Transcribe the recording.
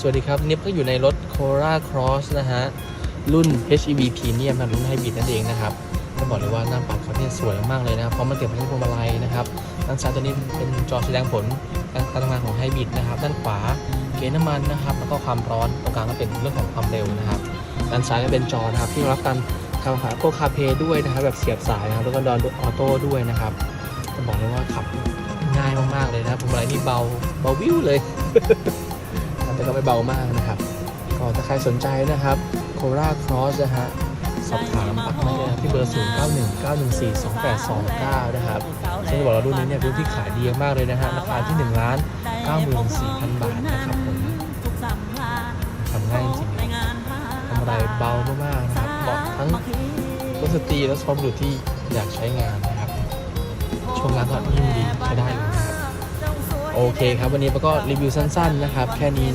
สวัสดีครับนิฟก็อยู่ในรถ Cora Cross นะฮะ รุ่น HEV Premium รุ่นไฮบริดนั่นเองนะครับต้องบอกเลยว่าหน้าปัดเขาเนี่ยสวยมากเลยนะครับเพราะมันเต็มไปด้วยพวงมาลัยนะครับด้านซ้ายตัวนี้เป็นจอแสดงผลการทำงานของไฮบริดนะครับ ด้านขวาเกณฑ์น้ำมันนะครับ แล้วก็ความร้อนตรงกลางก็เป็นเรื่องของความเร็วนะครับ ด้านซ้ายก็เป็นจอนะครับที่รับการคำหาโกคาเพด้วยนะครับ แบบเสียบสายนะครับแล้วก็ดอนออโต้ด้วยนะครับต้องบอกเลยว่าขับง่ายมากๆเลยนะครับพวงมาลัยนี่เบาเบาวิวเลย ก็ไม่เบามากนะครับ ก็ถ้าใครสนใจนะครับโคราครอสนะฮะสอบถามปักไมาเลยนะครับที่เบอร์ 0 9 1 9 1 4 2 8 2 9 นะครับซึ่งจะบอกว่ารุ่นนี้เนี่ยรุ่นที่ขายดีมากเลยนะฮะราคาที่ 1 ล้าน94,000 บาทนะครับผมทำง่ายจริงๆทำอะไรเบามากๆนะครับเหมาะทั้งรถสตรีและสปอร์ตบุรุษที่อยากใช้งานนะครับ ช่วงล่างก็ยิ่งดีใช้ได้อยู่นะครับ โอเคครับ วันนี้เราก็รีวิวสั้น ๆ นะครับ แค่นี้